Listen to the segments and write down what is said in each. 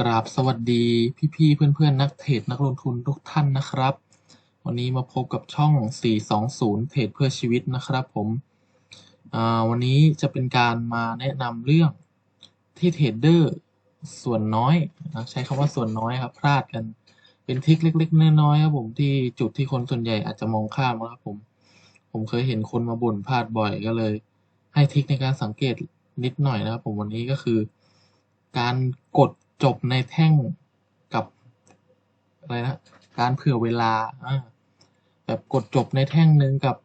กราบสวัสดีพี่ๆเพื่อนๆ นักเทรดนักลงทุนทุกท่านนะครับ วันนี้มาพบกับช่อง 420 เทรดเพื่อชีวิตนะครับผมวันนี้จะเป็นการมาแนะนำเรื่องที่เทรดเดอร์ส่วนน้อยนะใช้คำว่าส่วนน้อยครับ พลาดกันเป็นทิคเล็ก ๆ น้อยๆครับผมที่จุดที่คนส่วนใหญ่อาจจะมองข้ามนะครับผม ผมเคยเห็นคนมาบ่นพลาดบ่อยก็เลย ให้ทิคในการสังเกตนิดหน่อยนะครับผมวันนี้ก็คือ การกด จบในแท่งกับอะไรนะการเผื่อเวลาแบบกดจบในแท่งหนึ่งกับ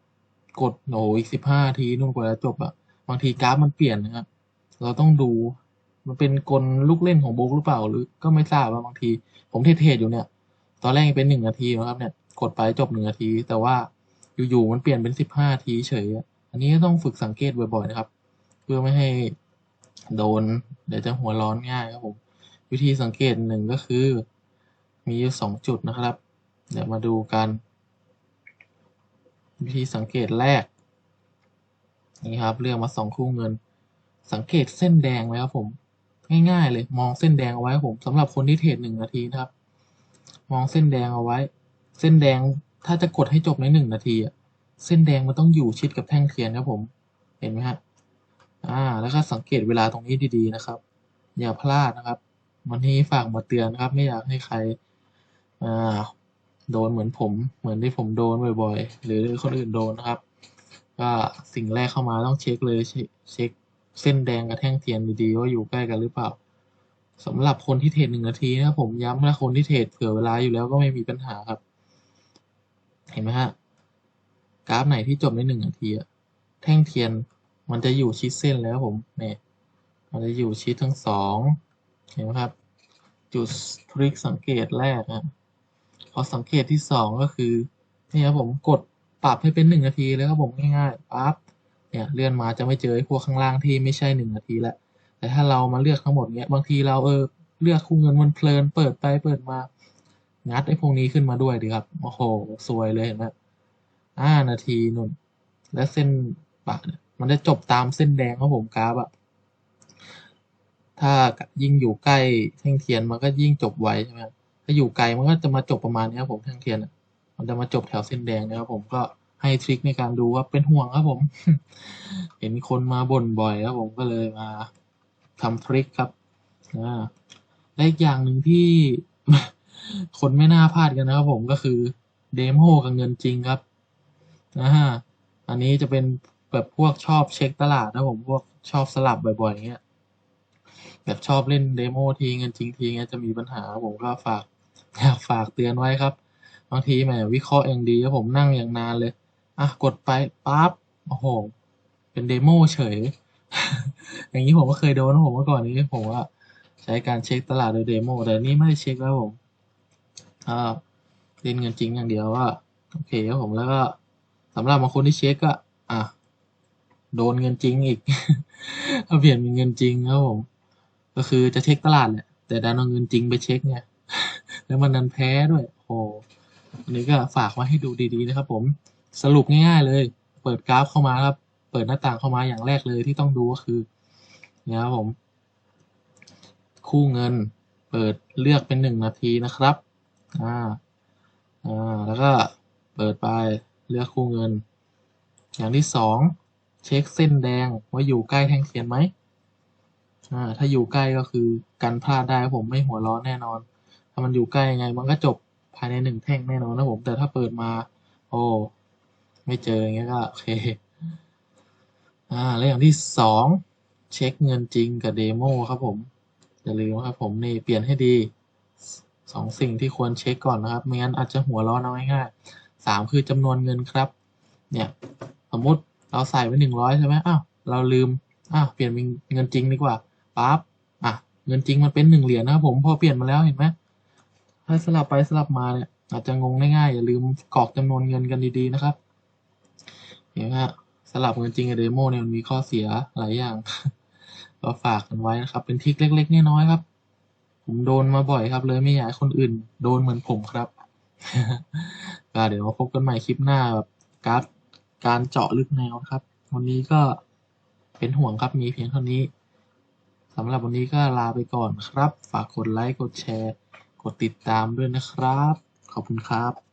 กดโหอีกสิบห้าทีนู่นกว่าจะจบอะบางทีกราฟมันเปลี่ยนนะครับเราต้องดูมันเป็นกลลูกเล่นของโบกหรือเปล่าหรือก็ไม่ทราบว่าบางที ผมเทศอยู่เนี่ย ตอนแรกเป็นหนึ่งนาทีนะครับ เนี่ย กดไปจบหนึ่งนาที แต่ว่าอยู่ๆมันเปลี่ยนเป็นสิบห้าทีเฉยอันนี้ต้องฝึกสังเกตบ่อยๆนะครับ เพื่อไม่ให้โดน เดี๋ยวจะหัวร้อนง่ายครับผม วิธีสังเกตหนึ่งก็คือ มีอยู่สองจุดนะครับ เดี๋ยวมาดูกัน วิธีสังเกตแรก นี่ครับเลือกมาสองคู่เงิน สังเกตเส้นแดงไว้ครับผม ง่ายๆ เลยมองเส้นแดงเอาไว้ผมสำหรับคนที่เทรดหนึ่งนาทีนะครับ มองเส้นแดงเอาไว้ เส้นแดงถ้าจะกดให้จบในหนึ่งนาทีเส้นแดงมันต้องอยู่ชิดกับแท่งเทียนครับผม เห็นไหมฮะอ่า แล้วก็สังเกตเวลาตรงนี้ดีๆนะครับ อย่าพลาดนะครับ วันนี้ฝากมาเตือนครับ ไม่อยากให้ใครโดนเหมือนผม เหมือนที่ผมโดนบ่อยๆ หรือคนอื่นโดนนะครับ ก็สิ่งแรกเข้ามาต้องเช็คเลยเช็คเส้นแดงกับแท่งเทียนดีๆว่าอยู่ใกล้กันหรือเปล่าสำหรับคนที่เทรดหนึ่งนาทีนะครับผมย้ำนะคนที่เทรดเผื่อเวลาอยู่แล้วก็ไม่มีปัญหาครับ เห็นไหมฮะกราฟไหนที่จบในหนึ่งนาทีอะแท่งเทียนมันจะอยู่ชิดเส้นแล้วผมเนี่ยมันจะอยู่ชิดทั้งสอง เห็นไหมครับ จุดทริคสังเกตแรกนะพอสังเกตที่สองก็คือนี่ครับผมกดปรับให้เป็นหนึ่งนาทีแล้วครับผมง่ายๆปั๊บเนี่ยเลื่อนมาจะไม่เจอพวกข้างล่างที่ไม่ใช่หนึ่งนาทีแล้วแต่ถ้าเรามาเลือกทั้งหมดเนี้ยบางทีเราเออเลือกคู่เงินมันเพลินเปิดไปเปิดมา งัดไอ้พวกนี้ขึ้นมาด้วยดีครับโอ้โหสวยเลยเห็นไหมห้านาทีนุ่น และเส้นปะมันจะจบตามเส้นแดงครับผมกราฟอะ ถ้ายิ่งอยู่ใกล้แท่งเทียนมันก็ยิ่งจบไวใช่ไหมถ้าอยู่ไกลมันก็จะมาจบประมาณนี้ครับผมแท่งเทียนมันจะมาจบแถวเส้นแดงนะครับผมก็ให้ทริคในการดูว่าเป็นห่วงครับผม เห็นคนมาบ่นบ่อยครับผมก็เลยมาทำทริคครับอ่าและอีกอย่างหนึ่งที่คนไม่น่าพลาดกันนะครับผมก็คือเดโมกับเงินจริงครับอ่าอันนี้จะเป็นแบบพวกชอบเช็คตลาดนะผมพวกชอบสลับบ่อยๆเงี้ย แบบชอบเล่นเดโมทีเงินจริงทีเงี้ยจะมีปัญหาผมก็ฝากอยากฝากเตือนไว้ครับบางทีแหมวิเคราะห์เองดีแล้วผมนั่งอย่างนานเลย อะกดไปปั๊บโอ้โห เป็นเดโมเฉย อย่างนี้ผมก็เคยโดนผมเมื่อก่อนนี้ผมว่าใช้การเช็คตลาดโดยเดโมแต่นี่ไม่ได้เช็คแล้วผมอ่าเล่นเงินจริงอย่างเดียวว่าโอเคครับผมแล้วก็สำหรับบางคนที่เช็คก็อะโดนเงินจริงอีกเอาเปลี่ยนเป็นเงินจริงครับผม ก็คือจะเช็คตลาดแหละแต่ดันเอาเงินจริงไปเช็คไงแล้วมันนันแพ้ด้วย โอ้อันนี้ก็ฝากไว้ให้ดูดีๆนะครับ ผมสรุปง่ายๆเลย เปิดกราฟเข้ามาครับ เปิดหน้าต่างเข้ามาอย่างแรกเลยที่ต้องดูก็คือเนี่ยครับผม คู่เงิน เปิดเลือกเป็นหนึ่งนาทีนะครับอ่าอ่าแล้วก็เปิดไปเลือกคู่เงิน อย่างที่สองเช็คเส้นแดงว่าอยู่ใกล้แท่งเทียนไหม อ่าถ้าอยู่ใกล้ก็คือกันพลาดได้ผมไม่หัวร้อนแน่นอน ถ้ามันอยู่ใกล้ยังไง มันก็จบภายในหนึ่งแท่งแน่นอนนะผม แต่ถ้าเปิดมา โอ้ไม่เจออย่างเงี้ยก็โอเคอ่าแล้วอย่างที่สองเช็คเงินจริงกับเดโมครับผมอย่าลืมครับผมนี่เปลี่ยนให้ดีสองสิ่งที่ควรเช็คก่อนนะครับไม่งั้นอาจจะหัวร้อนเอาง่ายๆสามคือจำนวนเงินครับ เนี่ย สมมุติเราใส่ไว้หนึ่งร้อยใช่ไหมอ้าวเราลืมอ้าวเปลี่ยนเป็นเงินจริงดีกว่า ปั๊บอะเงินจริงมันเป็นหนึ่งเหรียญนะครับผมพอเปลี่ยนมาแล้วเห็นไหมถ้าสลับไปสลับมาเนี่ยอาจจะงงง่ายๆอย่าลืมกรอกจำนวนเงินกันดีๆนะครับเห็นไหมฮะสลับเงินจริงกับเดโมเนี่ยมันมีข้อเสียหลายอย่าง ก็ฝากกันไว้นะครับ เป็นทิกเล็กๆน้อยๆครับ ผมโดนมาบ่อยครับ เลยไม่อยากให้คนอื่น โดนเหมือนผมครับก็เดี๋ยวมาพบกันใหม่คลิปหน้าแบบการการเจาะลึกแนวครับ วันนี้ก็เป็นห่วงครับมีเพียงเท่านี้ สำหรับวันนี้ก็ลาไปก่อนครับ ฝากกดไลค์ กดแชร์ กดติดตามด้วยนะครับ ขอบคุณครับ